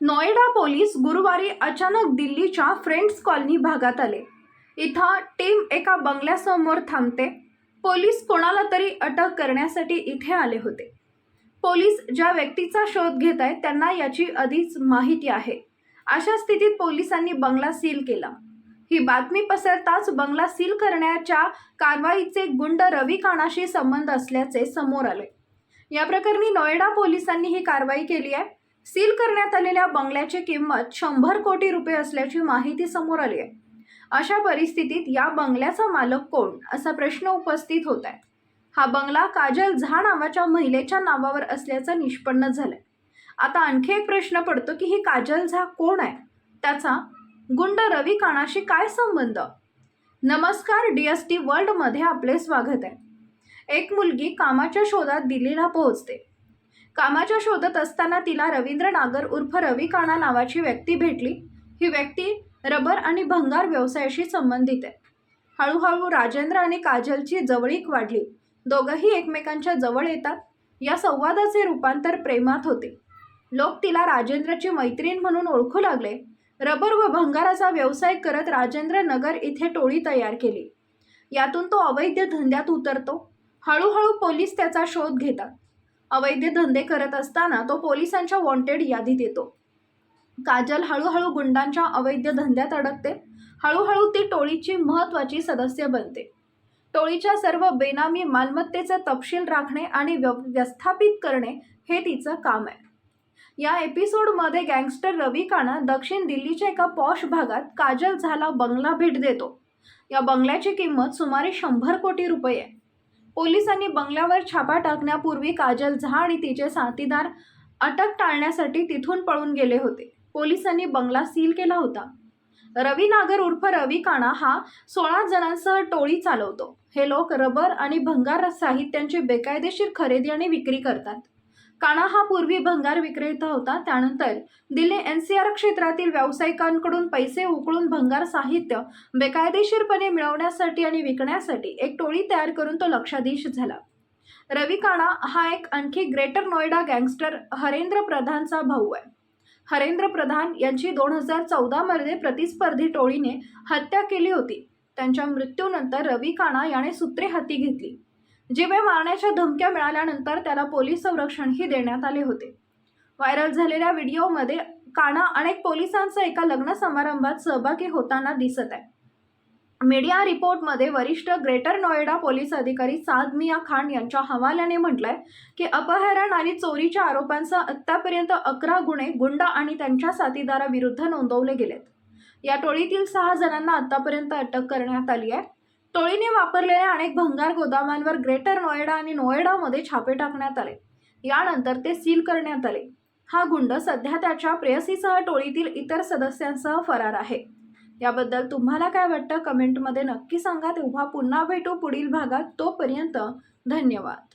Noida police गुरुवारी अचानक दिल्लीच्या फ्रेंड्स कॉलनी भागात आले. इथं टीम एका बंगल्यासमोर थांबते. पोलीस कोणाला तरी अटक करण्यासाठी इथे आले होते. पोलीस ज्या व्यक्तीचा शोध घेत आहेत त्यांना याची आधीच माहिती आहे. अशा स्थितीत पोलिसांनी बंगला सील केला. ही बातमी पसरताच बंगला सील करण्याच्या कारवाईचे गुंड रवी काणाशी संबंध असल्याचे समोर आले. या प्रकरणी नोएडा पोलिसांनी ही कारवाई केली आहे. सील करण्यात आलेल्या बंगल्याची किंमत शंभर कोटी रुपये असल्याची माहिती समोर आली आहे. अशा परिस्थितीत या बंगल्याचा मालक कोण? असा प्रश्न उपस्थित होत आहे. हा बंगला काजल झा नावाच्या महिलेच्या नावावर असल्याचं निष्पन्न झालंय. आता आणखी एक प्रश्न पडतो की ही काजल झा कोण आहे? त्याचा गुंड रवी काणाशी काय संबंध? नमस्कार डी एस टी वर्ल्डमध्ये आपले स्वागत आहे. एक मुलगी कामाच्या शोधात दिल्लीला पोहोचते. कामाच्या शोधत असताना तिला रवींद्र नागर उर्फ रवी काणा नावाची व्यक्ती भेटली. ही व्यक्ती रबर आणि भंगार व्यवसायाशी संबंधित आहे. हळूहळू राजेंद्र आणि काजलची जवळीक वाढली. दोघंही एकमेकांच्या जवळ येतात. या संवादाचे रूपांतर प्रेमात होते. लोक तिला राजेंद्रची मैत्रीण म्हणून ओळखू लागले. रबर व भंगाराचा व्यवसाय करत राजेंद्र नगर इथे टोळी तयार केली. यातून तो अवैध धंद्यात उतरतो. हळूहळू पोलीस त्याचा शोध घेतात. अवैध धंदे करत असताना तो पोलिसांच्या वॉन्टेड यादीत येतो. काजल हळूहळू गुंडांच्या अवैध धंद्यात अडकते. हळूहळू ती टोळीची महत्त्वाची सदस्य बनते. टोळीच्या सर्व बेनामी मालमत्तेचा तपशील राखणे आणि व्य व्यवस्थापित करणे हे तिचं काम आहे. या एपिसोडमध्ये गँगस्टर रवी दक्षिण दिल्लीच्या एका पॉश भागात काजल झाला बंगला भेट देतो. या बंगल्याची किंमत सुमारे शंभर कोटी रुपये आहे. पोलिसांनी बंगल्यावर छापा टाकण्यापूर्वी काजल झा आणि तिचे साथीदार अटक टाळण्यासाठी तिथून पळून गेले होते. पोलिसांनी बंगला सील केला होता. रवी नागर उर्फ रवी काणा हा सोळा जणांसह टोळी चालवतो. हे लोक रबर आणि भंगार साहित्यांची बेकायदेशीर खरेदी आणि विक्री करतात. काणा हा पूर्वी भंगार विक्रेता होता. त्यानंतर दिल्ली एन सी आर क्षेत्रातील व्यावसायिकांकडून पैसे उकळून भंगार साहित्य बेकायदेशीरपणे मिळवण्यासाठी आणि विकण्यासाठी एक टोळी तयार करून तो लक्षाधीश झाला. रवी काणा हा एक आणखी ग्रेटर नोएडा गँगस्टर हरेंद्र प्रधानचा भाऊ आहे. हरेंद्र प्रधान यांची दोन हजार चौदामध्ये प्रतिस्पर्धी टोळीने हत्या केली होती. त्यांच्या मृत्यूनंतर रवी काणा याने सूत्रे हाती घेतली. जीवे मारण्याच्या धमक्या मिळाल्यानंतर त्याला पोलीस संरक्षणही देण्यात आले होते. व्हायरल झालेल्या व्हिडिओमध्ये काना अनेक पोलिसांचा एका लग्न समारंभात सहभागी होताना दिसत आहे. मीडिया रिपोर्टमध्ये वरिष्ठ ग्रेटर नोएडा पोलीस अधिकारी साद मिया खान यांच्या हवाल्याने म्हटलंय की अपहरण आणि चोरीच्या आरोपांसह आत्तापर्यंत अकरा गुन्हे गुंड आणि त्यांच्या साथीदाराविरुद्ध नोंदवले गेलेत. या टोळीतील सहा जणांना आतापर्यंत अटक करण्यात आली आहे. टोळीने वापरलेल्या अनेक भंगार गोदामांवर ग्रेटर नोएडा आणि नोएडामध्ये छापे टाकण्यात आले. यानंतर ते सील करण्यात आले. हा गुंड सध्या त्याच्या प्रेयसीसह टोळीतील इतर सदस्यांसह फरार आहे. याबद्दल तुम्हाला काय वाटतं? कमेंटमध्ये नक्की सांगा. तेव्हा पुन्हा भेटू पुढील भागात. तोपर्यंत धन्यवाद.